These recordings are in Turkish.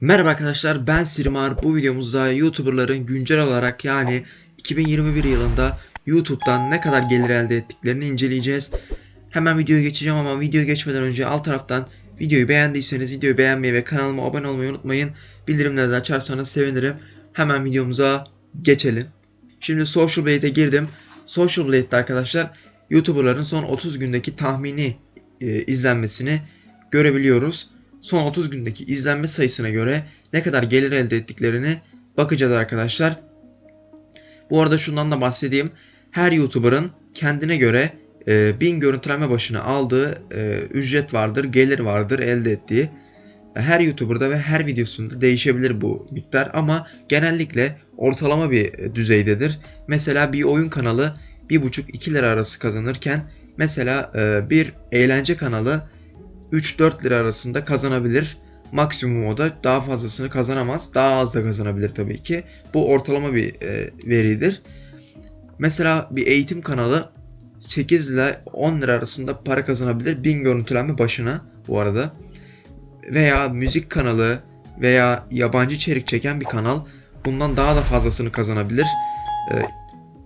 Merhaba arkadaşlar ben Sirimar. Bu videomuzda YouTuberların güncel olarak yani 2021 yılında YouTube'dan ne kadar gelir elde ettiklerini inceleyeceğiz. Hemen videoya geçeceğim ama videoya geçmeden önce alt taraftan videoyu beğendiyseniz videoyu beğenmeyi ve kanalıma abone olmayı unutmayın. Bildirimleri de açarsanız sevinirim. Hemen videomuza geçelim. Şimdi Social Blade'e girdim. Social Blade'de arkadaşlar YouTuberların son 30 gündeki tahmini e, izlenmesini görebiliyoruz son 30 gündeki izlenme sayısına göre ne kadar gelir elde ettiklerini bakacağız arkadaşlar. Bu arada şundan da bahsedeyim. Her YouTuber'ın kendine göre e, 1000 görüntülenme başına aldığı e, ücret vardır, gelir vardır elde ettiği. Her YouTuber'da ve her videosunda değişebilir bu miktar ama genellikle ortalama bir e, düzeydedir. Mesela bir oyun kanalı 1,5-2 lira arası kazanırken mesela e, bir eğlence kanalı 3-4 lira arasında kazanabilir. Maksimum o da daha fazlasını kazanamaz. Daha az da kazanabilir tabii ki. Bu ortalama bir e, veridir. Mesela bir eğitim kanalı 8 ile 10 lira arasında para kazanabilir. 1000 görüntülenme başına bu arada. Veya müzik kanalı veya yabancı içerik çeken bir kanal bundan daha da fazlasını kazanabilir. E,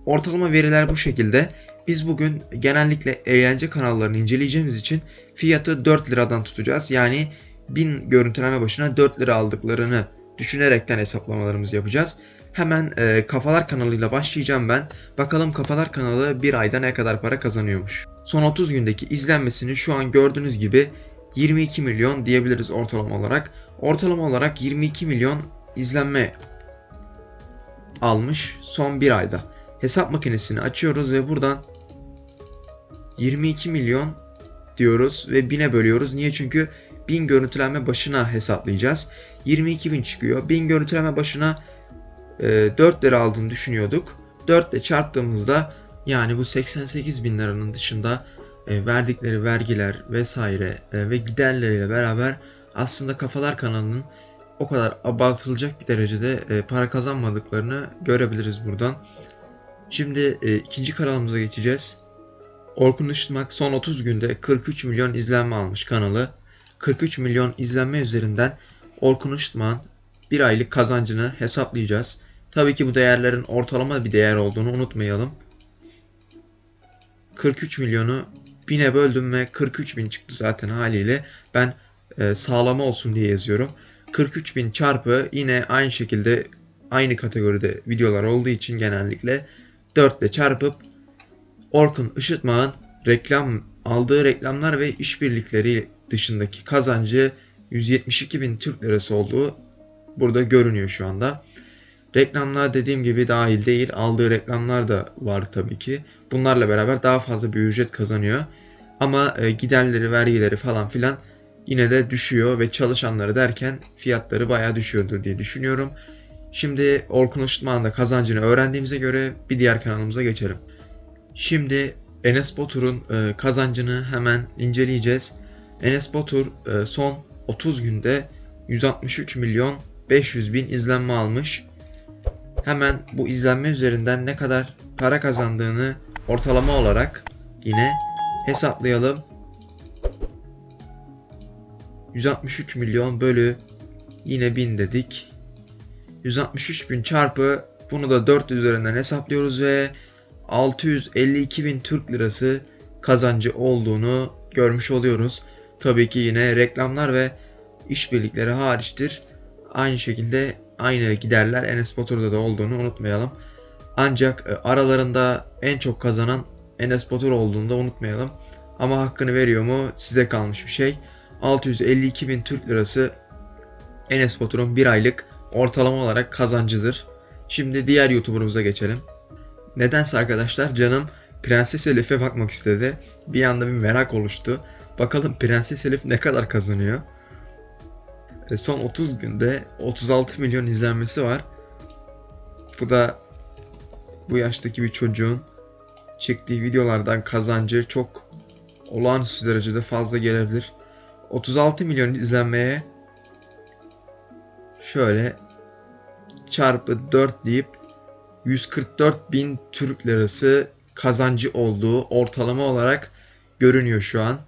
ortalama veriler bu şekilde. Biz bugün genellikle eğlence kanallarını inceleyeceğimiz için fiyatı 4 liradan tutacağız. Yani 1000 görüntüleme başına 4 lira aldıklarını düşünerekten hesaplamalarımızı yapacağız. Hemen e, Kafalar kanalıyla başlayacağım ben. Bakalım Kafalar kanalı bir ayda ne kadar para kazanıyormuş. Son 30 gündeki izlenmesini şu an gördüğünüz gibi 22 milyon diyebiliriz ortalama olarak. Ortalama olarak 22 milyon izlenme almış son bir ayda. Hesap makinesini açıyoruz ve buradan 22 milyon diyoruz ve 1000'e bölüyoruz. Niye? Çünkü 1000 görüntülenme başına hesaplayacağız. 22 bin çıkıyor. 1000 görüntülenme başına e, 4 lira aldığını düşünüyorduk. 4 ile çarptığımızda yani bu 88 bin liranın dışında e, verdikleri vergiler vesaire e, ve giderleriyle beraber aslında Kafalar kanalının o kadar abartılacak bir derecede e, para kazanmadıklarını görebiliriz buradan. Şimdi e, ikinci kanalımıza geçeceğiz. Orkun Işıtmak son 30 günde 43 milyon izlenme almış kanalı. 43 milyon izlenme üzerinden Orkun Işıtmak'ın bir aylık kazancını hesaplayacağız. Tabii ki bu değerlerin ortalama bir değer olduğunu unutmayalım. 43 milyonu 1000'e böldüm ve 43 bin çıktı zaten haliyle. Ben e, sağlama olsun diye yazıyorum. 43 bin çarpı yine aynı şekilde aynı kategoride videolar olduğu için genellikle 4 ile çarpıp Orkun Işıtmak'ın reklam aldığı reklamlar ve işbirlikleri dışındaki kazancı 172 bin Türk lirası olduğu burada görünüyor şu anda. Reklamlar dediğim gibi dahil değil. Aldığı reklamlar da var tabii ki. Bunlarla beraber daha fazla bir ücret kazanıyor. Ama e, giderleri, vergileri falan filan yine de düşüyor ve çalışanları derken fiyatları bayağı düşüyordur diye düşünüyorum. Şimdi Orkun Işıtmak'ın da kazancını öğrendiğimize göre bir diğer kanalımıza geçelim. Şimdi Enes Batur'un e, kazancını hemen inceleyeceğiz. Enes Batur e, son 30 günde 163 milyon 500 bin izlenme almış. Hemen bu izlenme üzerinden ne kadar para kazandığını ortalama olarak yine hesaplayalım. 163 milyon bölü yine 1000 dedik. 163 bin çarpı bunu da 4 üzerinden hesaplıyoruz ve 652 bin Türk lirası kazancı olduğunu görmüş oluyoruz. Tabii ki yine reklamlar ve işbirlikleri hariçtir. Aynı şekilde aynı giderler Enes Batur'da da olduğunu unutmayalım. Ancak e, aralarında en çok kazanan Enes Batur olduğunu da unutmayalım. Ama hakkını veriyor mu size kalmış bir şey. 652 bin Türk lirası Enes Batur'un bir aylık ortalama olarak kazancıdır. Şimdi diğer YouTuber'ımıza geçelim. Nedense arkadaşlar canım Prenses Elif'e bakmak istedi. Bir anda bir merak oluştu. Bakalım Prenses Elif ne kadar kazanıyor? E, son 30 günde 36 milyon izlenmesi var. Bu da bu yaştaki bir çocuğun çektiği videolardan kazancı çok olağanüstü derecede fazla gelebilir. 36 milyon izlenmeye şöyle çarpı 4 deyip 144 bin Türk lirası kazancı olduğu ortalama olarak görünüyor şu an.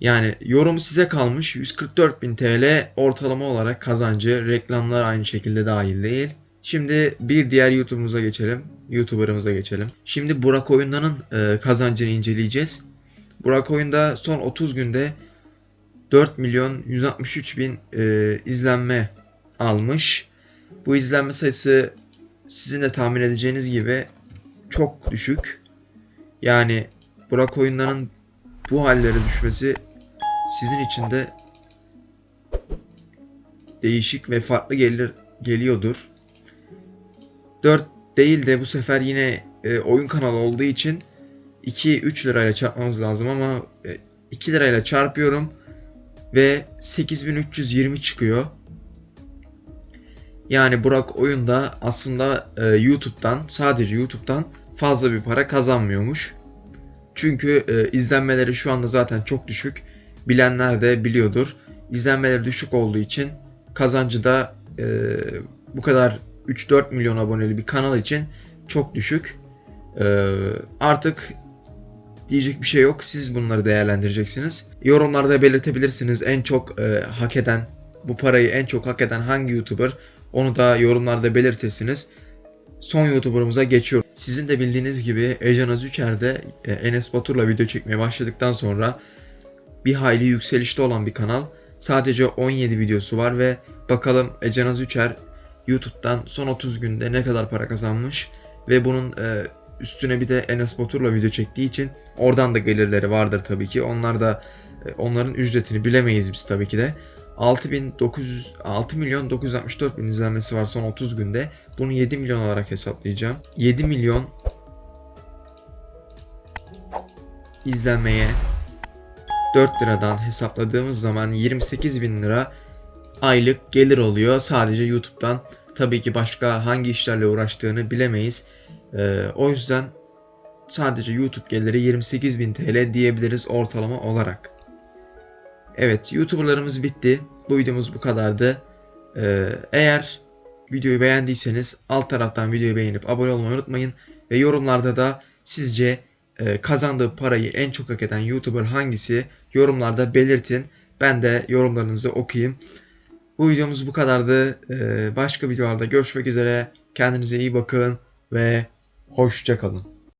Yani yorum size kalmış 144.000 TL ortalama olarak kazancı. Reklamlar aynı şekilde dahil değil. Şimdi bir diğer YouTube'umuza geçelim. YouTuber'ımıza geçelim. Şimdi Burak Oyundan'ın e, kazancını inceleyeceğiz. Burak Oyunda son 30 günde 4 milyon 163 bin e, izlenme almış. Bu izlenme sayısı sizin de tahmin edeceğiniz gibi çok düşük. Yani Burak Oyundan'ın bu hallere düşmesi sizin için de değişik ve farklı gelir geliyordur. 4 değil de bu sefer yine e, oyun kanalı olduğu için 2-3 lirayla çarpmamız lazım ama e, 2 lirayla çarpıyorum ve 8320 çıkıyor. Yani Burak oyunda aslında e, YouTube'dan sadece YouTube'dan fazla bir para kazanmıyormuş. Çünkü e, izlenmeleri şu anda zaten çok düşük. Bilenler de biliyordur. İzlenmeleri düşük olduğu için kazancı da e, bu kadar 3-4 milyon aboneli bir kanal için çok düşük. E, artık diyecek bir şey yok. Siz bunları değerlendireceksiniz. Yorumlarda belirtebilirsiniz en çok e, hak eden, bu parayı en çok hak eden hangi YouTuber onu da yorumlarda belirtirsiniz. Son YouTuber'ımıza geçiyorum. Sizin de bildiğiniz gibi Ejan Özüçer de e, Enes Batur'la video çekmeye başladıktan sonra bir hayli yükselişte olan bir kanal. Sadece 17 videosu var ve bakalım Ecan Üçer YouTube'dan son 30 günde ne kadar para kazanmış ve bunun e, üstüne bir de Enes Batur'la video çektiği için oradan da gelirleri vardır tabii ki. Onlar da e, onların ücretini bilemeyiz biz tabii ki de. 6900 6 milyon 964 bin izlenmesi var son 30 günde. Bunu 7 milyon olarak hesaplayacağım. 7 milyon izlenmeye 4 liradan hesapladığımız zaman 28 bin lira aylık gelir oluyor sadece YouTube'dan. Tabii ki başka hangi işlerle uğraştığını bilemeyiz. Ee, o yüzden sadece YouTube geliri 28.000 TL diyebiliriz ortalama olarak. Evet YouTuberlarımız bitti. Bu videomuz bu kadardı. Ee, eğer videoyu beğendiyseniz alt taraftan videoyu beğenip abone olmayı unutmayın. Ve yorumlarda da sizce e, kazandığı parayı en çok hak eden YouTuber hangisi yorumlarda belirtin. Ben de yorumlarınızı okuyayım. Bu videomuz bu kadardı. Ee, başka videolarda görüşmek üzere. Kendinize iyi bakın ve hoşçakalın.